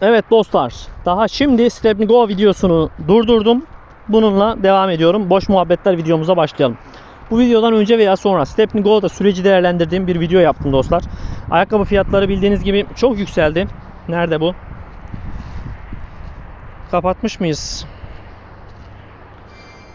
Evet dostlar, daha şimdi Step Go videosunu durdurdum. Bununla devam ediyorum. Boş muhabbetler videomuza başlayalım. Bu videodan önce veya sonra Step Go'da süreci değerlendirdiğim bir video yaptım dostlar. Ayakkabı fiyatları bildiğiniz gibi çok yükseldi. Nerede bu? Kapatmış mıyız?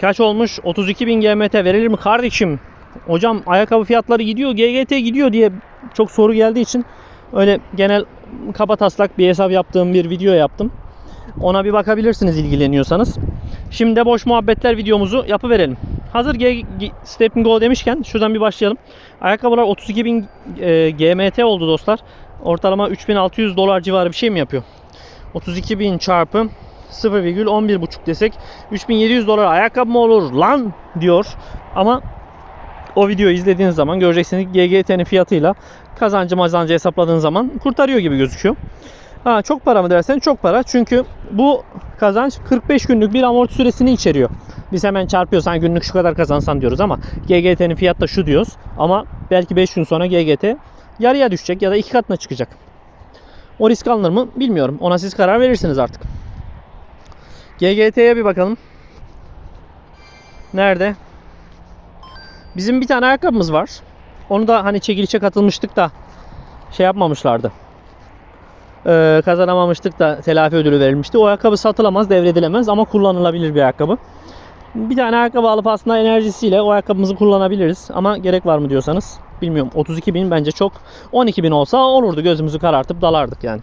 Kaç olmuş? 32.000 GMT verilir mi kardeşim? Hocam ayakkabı fiyatları gidiyor, GGT gidiyor diye çok soru geldiği için öyle genel kaba taslak bir hesap yaptığım bir video yaptım. Ona bir bakabilirsiniz ilgileniyorsanız. Şimdi de boş muhabbetler videomuzu yapıverelim. Hazır G, G, Step Go demişken şuradan bir başlayalım. Ayakkabılar 32.000 e, GMT oldu dostlar. Ortalama 3600 dolar civarı bir şey mi yapıyor? 32.000 çarpı 0,11,5 desek 3700 dolar ayakkabı mı olur lan diyor. Ama o videoyu izlediğiniz zaman göreceksiniz GGT'nin fiyatıyla kazancı mazancı hesapladığın zaman kurtarıyor gibi gözüküyor. Ha, çok para mı dersen çok para. Çünkü bu kazanç 45 günlük bir amorti süresini içeriyor. Biz hemen çarpıyorsan günlük şu kadar kazansan diyoruz ama GGT'nin fiyatı da şu diyoruz. Ama belki 5 gün sonra GGT yarıya düşecek ya da iki katına çıkacak. O risk alınır mı bilmiyorum. Ona siz karar verirsiniz artık. GGT'ye bir bakalım. Nerede? Bizim bir tane ayakkabımız var. Onu da hani çekilişe katılmıştık da şey yapmamışlardı. Ee, kazanamamıştık da telafi ödülü verilmişti. O ayakkabı satılamaz, devredilemez ama kullanılabilir bir ayakkabı. Bir tane ayakkabı alıp aslında enerjisiyle o ayakkabımızı kullanabiliriz. Ama gerek var mı diyorsanız bilmiyorum. 32 bin bence çok. 12 bin olsa olurdu. Gözümüzü karartıp dalardık yani.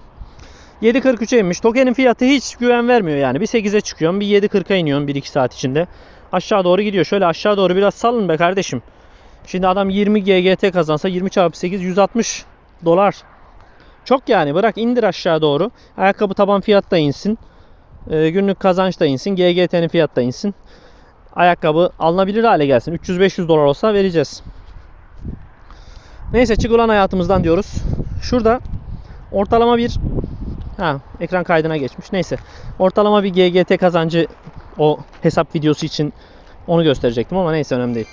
7.43'e inmiş. Token'in fiyatı hiç güven vermiyor yani. Bir 8'e çıkıyorum, bir 7.40'a iniyorum 1-2 saat içinde. Aşağı doğru gidiyor. Şöyle aşağı doğru biraz salın be kardeşim. Şimdi adam 20 GGT kazansa 20 çarpı 8 160 dolar. Çok yani bırak indir aşağı doğru. Ayakkabı taban fiyat da insin. Ee, günlük kazanç da insin. GGT'nin fiyat da insin. Ayakkabı alınabilir hale gelsin. 300-500 dolar olsa vereceğiz. Neyse çık ulan hayatımızdan diyoruz. Şurada ortalama bir ha ekran kaydına geçmiş. Neyse. Ortalama bir GGT kazancı o hesap videosu için onu gösterecektim ama neyse önemli değil.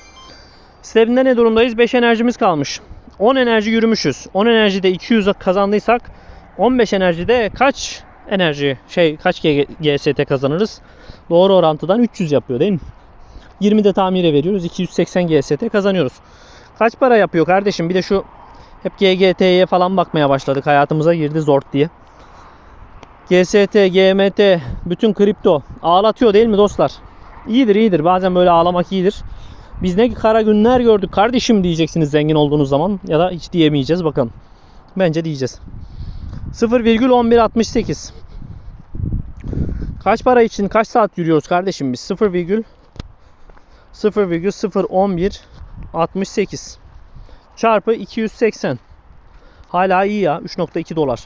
Step'inde ne durumdayız? 5 enerjimiz kalmış. 10 enerji yürümüşüz. 10 enerjide 200 kazandıysak 15 enerjide kaç enerji şey kaç GST kazanırız? Doğru orantıdan 300 yapıyor değil mi? 20 de tamire veriyoruz. 280 GST kazanıyoruz. Kaç para yapıyor kardeşim? Bir de şu hep GGT'ye falan bakmaya başladık. Hayatımıza girdi zort diye. GST, GMT, bütün kripto ağlatıyor değil mi dostlar? İyidir iyidir. Bazen böyle ağlamak iyidir. Biz ne kara günler gördük kardeşim diyeceksiniz zengin olduğunuz zaman ya da hiç diyemeyeceğiz bakalım. Bence diyeceğiz. 0,1168 Kaç para için kaç saat yürüyoruz kardeşim biz? 0, 0,011 68 çarpı 280 hala iyi ya 3.2 dolar.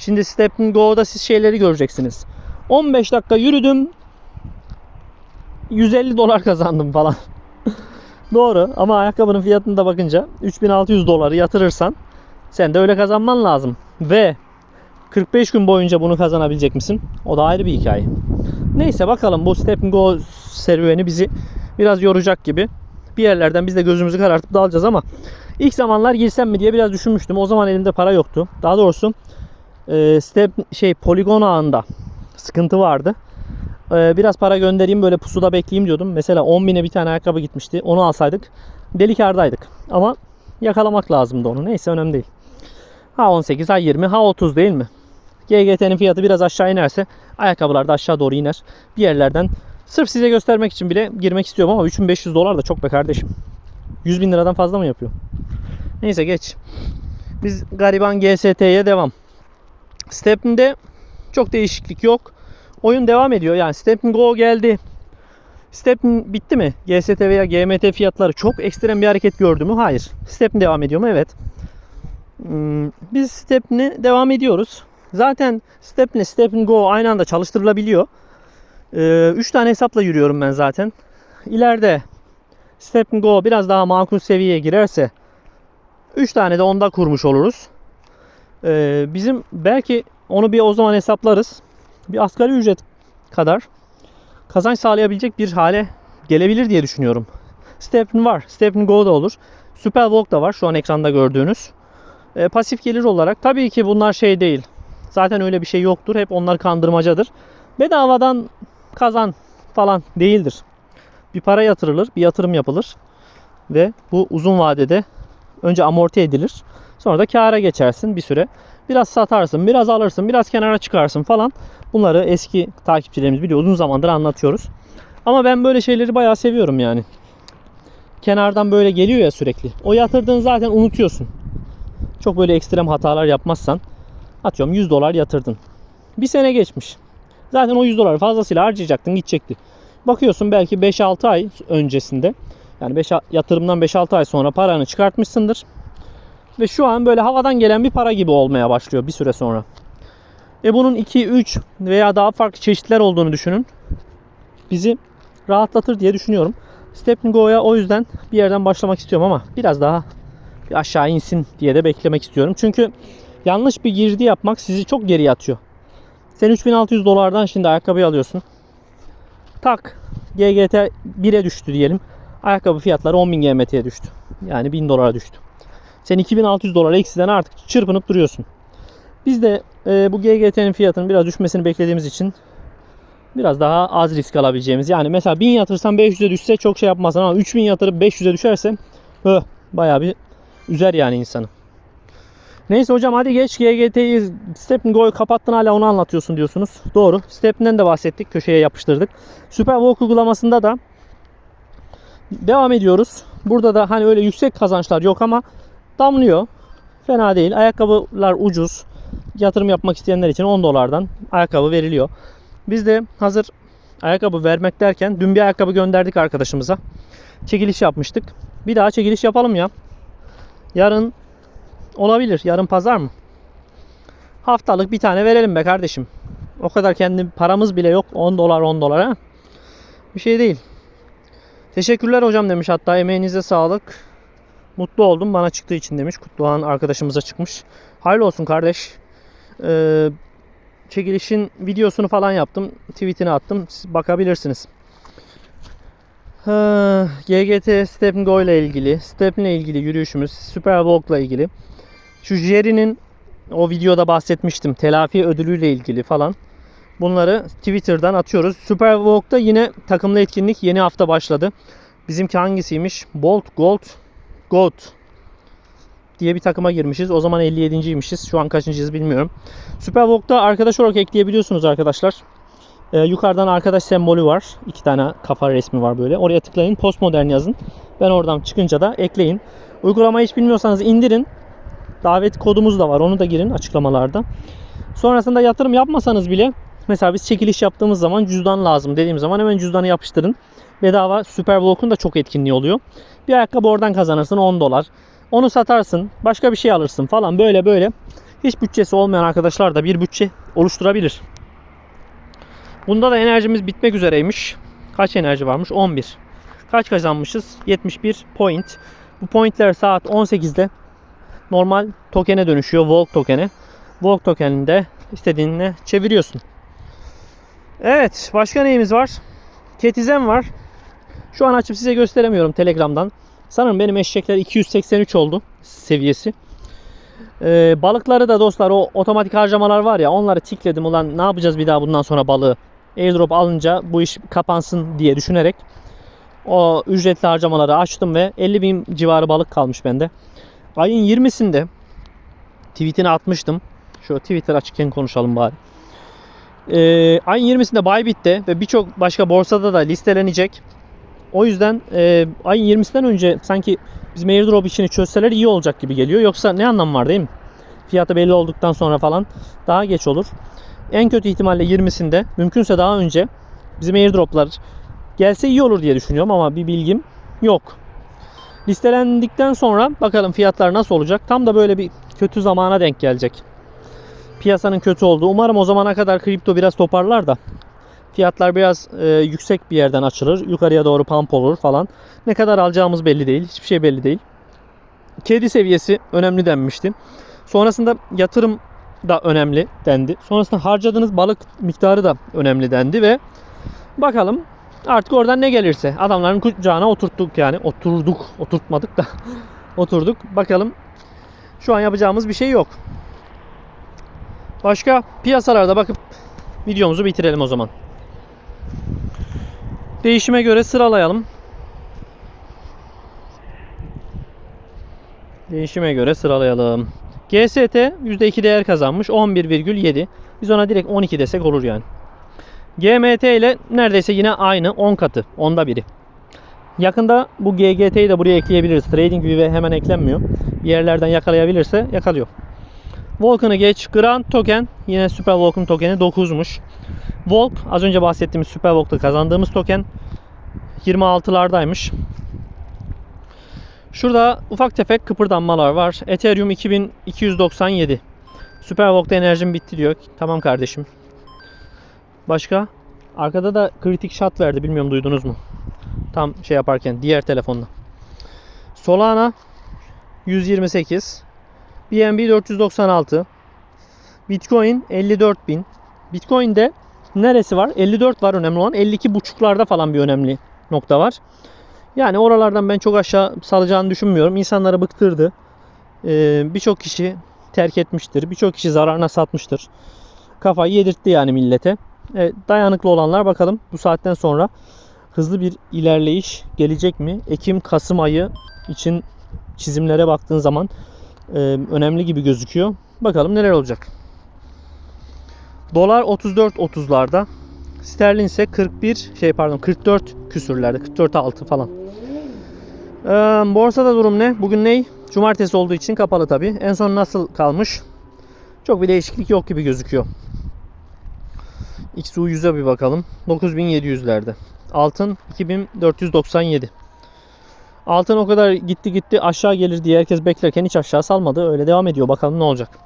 Şimdi Step Go'da siz şeyleri göreceksiniz. 15 dakika yürüdüm 150 dolar kazandım falan. Doğru ama ayakkabının fiyatını da bakınca 3600 doları yatırırsan sen de öyle kazanman lazım. Ve 45 gün boyunca bunu kazanabilecek misin? O da ayrı bir hikaye. Neyse bakalım bu Step Go serüveni bizi biraz yoracak gibi. Bir yerlerden biz de gözümüzü karartıp dalacağız ama ilk zamanlar girsem mi diye biraz düşünmüştüm. O zaman elimde para yoktu. Daha doğrusu e, Step şey poligon ağında sıkıntı vardı. E, biraz para göndereyim böyle pusuda bekleyeyim diyordum. Mesela 10 bine bir tane ayakkabı gitmişti. Onu alsaydık deli kardaydık. Ama yakalamak lazımdı onu. Neyse önemli değil. Ha 18, ha 20, ha 30 değil mi? GGT'nin fiyatı biraz aşağı inerse ayakkabılar da aşağı doğru iner. Bir yerlerden sırf size göstermek için bile girmek istiyorum ama 3500 dolar da çok be kardeşim. 100 bin liradan fazla mı yapıyor? Neyse geç. Biz gariban GST'ye devam. Step'inde çok değişiklik yok. Oyun devam ediyor. Yani Step Go geldi. Step bitti mi? GST veya GMT fiyatları çok ekstrem bir hareket gördü mü? Hayır. Step devam ediyor mu? Evet. Hmm, Biz Step'ni devam ediyoruz. Zaten Step'le Step Go aynı anda çalıştırılabiliyor. 3 tane hesapla yürüyorum ben zaten. İleride Step Go biraz daha makul seviyeye girerse 3 tane de onda kurmuş oluruz. Ee, bizim belki onu bir o zaman hesaplarız. Bir asgari ücret kadar kazanç sağlayabilecek bir hale gelebilir diye düşünüyorum. Step'in var. Step'in Go da olur. Super Walk da var şu an ekranda gördüğünüz. Ee, pasif gelir olarak tabii ki bunlar şey değil. Zaten öyle bir şey yoktur. Hep onlar kandırmacadır. Bedavadan kazan falan değildir. Bir para yatırılır, bir yatırım yapılır ve bu uzun vadede önce amorti edilir. Sonra da kâra geçersin bir süre. Biraz satarsın, biraz alırsın, biraz kenara çıkarsın falan. Bunları eski takipçilerimiz biliyor. Uzun zamandır anlatıyoruz. Ama ben böyle şeyleri bayağı seviyorum yani. Kenardan böyle geliyor ya sürekli. O yatırdığını zaten unutuyorsun. Çok böyle ekstrem hatalar yapmazsan atıyorum 100 dolar yatırdın. Bir sene geçmiş. Zaten o 100 doları fazlasıyla harcayacaktın gidecekti. Bakıyorsun belki 5-6 ay öncesinde yani 5 yatırımdan 5-6 ay sonra paranı çıkartmışsındır. Ve şu an böyle havadan gelen bir para gibi olmaya başlıyor bir süre sonra. E bunun 2, 3 veya daha farklı çeşitler olduğunu düşünün. Bizi rahatlatır diye düşünüyorum. Step Go'ya o yüzden bir yerden başlamak istiyorum ama biraz daha bir aşağı insin diye de beklemek istiyorum. Çünkü yanlış bir girdi yapmak sizi çok geriye atıyor. Sen 3600 dolardan şimdi ayakkabı alıyorsun. Tak GGT 1'e düştü diyelim. Ayakkabı fiyatları 10.000 GMT'ye düştü. Yani 1000 dolara düştü. Sen 2600 dolar eksiden artık çırpınıp duruyorsun. Biz de e, bu GGT'nin fiyatının biraz düşmesini beklediğimiz için biraz daha az risk alabileceğimiz. Yani mesela 1000 yatırsan 500'e düşse çok şey yapmazsın ama 3000 yatırıp 500'e düşerse öh, bayağı bir üzer yani insanı. Neyse hocam hadi geç GGT'yi Step Go'yu kapattın hala onu anlatıyorsun diyorsunuz. Doğru. Step'den de bahsettik. Köşeye yapıştırdık. Super Walk uygulamasında da devam ediyoruz. Burada da hani öyle yüksek kazançlar yok ama damlıyor. Fena değil. Ayakkabılar ucuz. Yatırım yapmak isteyenler için 10 dolardan ayakkabı veriliyor. Biz de hazır ayakkabı vermek derken dün bir ayakkabı gönderdik arkadaşımıza. Çekiliş yapmıştık. Bir daha çekiliş yapalım ya. Yarın olabilir. Yarın pazar mı? Haftalık bir tane verelim be kardeşim. O kadar kendi paramız bile yok. 10 dolar 10 dolar ha. Bir şey değil. Teşekkürler hocam demiş. Hatta emeğinize sağlık. Mutlu oldum bana çıktığı için demiş. Kutluhan arkadaşımıza çıkmış. Hayırlı olsun kardeş. Ee, çekilişin videosunu falan yaptım. Tweetini attım. Siz bakabilirsiniz. Ha, GGT Step Go ile ilgili, Step ile ilgili yürüyüşümüz, Super Walk ile ilgili. Şu Jerry'nin o videoda bahsetmiştim. Telafi ödülüyle ilgili falan. Bunları Twitter'dan atıyoruz. Super Walk'ta yine takımlı etkinlik yeni hafta başladı. Bizimki hangisiymiş? Bolt Gold Gold diye bir takıma girmişiz. O zaman 57.ymişiz. Şu an kaçıncıyız bilmiyorum. Super Walk'ta arkadaş olarak ekleyebiliyorsunuz arkadaşlar. Ee, yukarıdan arkadaş sembolü var. İki tane kafa resmi var böyle. Oraya tıklayın. Postmodern yazın. Ben oradan çıkınca da ekleyin. Uygulamayı hiç bilmiyorsanız indirin. Davet kodumuz da var. Onu da girin açıklamalarda. Sonrasında yatırım yapmasanız bile mesela biz çekiliş yaptığımız zaman cüzdan lazım dediğim zaman hemen cüzdanı yapıştırın. Bedava Superblock'un da çok etkinliği oluyor. Bir ayakkabı oradan kazanırsın 10 dolar. Onu satarsın. Başka bir şey alırsın falan böyle böyle. Hiç bütçesi olmayan arkadaşlar da bir bütçe oluşturabilir. Bunda da enerjimiz bitmek üzereymiş. Kaç enerji varmış? 11. Kaç kazanmışız? 71 point. Bu pointler saat 18'de normal tokene dönüşüyor. Volk tokene. Volk tokenini de istediğine çeviriyorsun. Evet. Başka neyimiz var? Ketizem var. Şu an açıp size gösteremiyorum Telegram'dan. Sanırım benim eşekler 283 oldu seviyesi. Ee, balıkları da dostlar o otomatik harcamalar var ya onları tikledim ulan ne yapacağız bir daha bundan sonra balığı. Airdrop alınca bu iş kapansın diye düşünerek o ücretli harcamaları açtım ve 50 bin civarı balık kalmış bende. Ayın 20'sinde tweetini atmıştım. Şu Twitter açıkken konuşalım bari. Ee, ayın 20'sinde Bybit'te ve birçok başka borsada da listelenecek. O yüzden e, ayın 20'sinden önce sanki bizim airdrop işini çözseler iyi olacak gibi geliyor. Yoksa ne anlamı var değil mi? Fiyatı belli olduktan sonra falan daha geç olur. En kötü ihtimalle 20'sinde mümkünse daha önce bizim airdroplar gelse iyi olur diye düşünüyorum ama bir bilgim yok. Listelendikten sonra bakalım fiyatlar nasıl olacak. Tam da böyle bir kötü zamana denk gelecek. Piyasanın kötü olduğu. Umarım o zamana kadar kripto biraz toparlar da fiyatlar biraz e, yüksek bir yerden açılır. Yukarıya doğru pump olur falan. Ne kadar alacağımız belli değil. Hiçbir şey belli değil. Kedi seviyesi önemli denmişti. Sonrasında yatırım da önemli dendi. Sonrasında harcadığınız balık miktarı da önemli dendi ve bakalım artık oradan ne gelirse adamların kucağına oturttuk yani oturduk oturtmadık da oturduk bakalım şu an yapacağımız bir şey yok. Başka piyasalarda bakıp videomuzu bitirelim o zaman. Değişime göre sıralayalım. Değişime göre sıralayalım. GST %2 değer kazanmış 11,7. Biz ona direkt 12 desek olur yani. GMT ile neredeyse yine aynı 10 katı. Onda biri. Yakında bu GGT'yi de buraya ekleyebiliriz. TradingView'e hemen eklenmiyor. Bir yerlerden yakalayabilirse yakalıyor. Volkan'ı geç. Grand Token yine Super Volkan tokeni 9'muş. Volk az önce bahsettiğimiz Super Volk'ta kazandığımız token 26'lardaymış. Şurada ufak tefek kıpırdanmalar var. Ethereum 2297. Super Volk'ta enerjim bitti diyor. Tamam kardeşim. Başka? Arkada da kritik shot verdi. Bilmiyorum duydunuz mu? Tam şey yaparken diğer telefonla. Solana 128. BNB 496. Bitcoin 54.000. Bitcoin'de neresi var? 54 var önemli olan. 52 buçuklarda falan bir önemli nokta var. Yani oralardan ben çok aşağı salacağını düşünmüyorum. İnsanları bıktırdı. Ee, Birçok kişi terk etmiştir. Birçok kişi zararına satmıştır. Kafayı yedirtti yani millete. Evet, dayanıklı olanlar bakalım bu saatten sonra hızlı bir ilerleyiş gelecek mi? Ekim-Kasım ayı için çizimlere baktığın zaman e, önemli gibi gözüküyor. Bakalım neler olacak. Dolar 34.30'larda. Sterlin ise 41 şey pardon 44 küsürlerde 44 altı falan. Ee, borsada durum ne? Bugün ne? Cumartesi olduğu için kapalı tabi. En son nasıl kalmış? Çok bir değişiklik yok gibi gözüküyor. XU 100'e bir bakalım. 9700'lerde. Altın 2497. Altın o kadar gitti gitti aşağı gelir diye herkes beklerken hiç aşağı salmadı. Öyle devam ediyor. Bakalım ne olacak.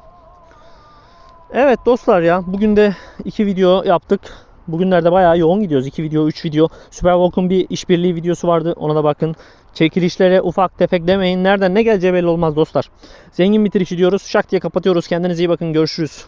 Evet dostlar ya bugün de iki video yaptık. Bugünlerde bayağı yoğun gidiyoruz. 2 video, 3 video. Superwalk'un bir işbirliği videosu vardı. Ona da bakın. Çekilişlere ufak tefek demeyin. Nereden ne geleceği belli olmaz dostlar. Zengin bitirişi diyoruz. Şak diye kapatıyoruz. Kendinize iyi bakın. Görüşürüz.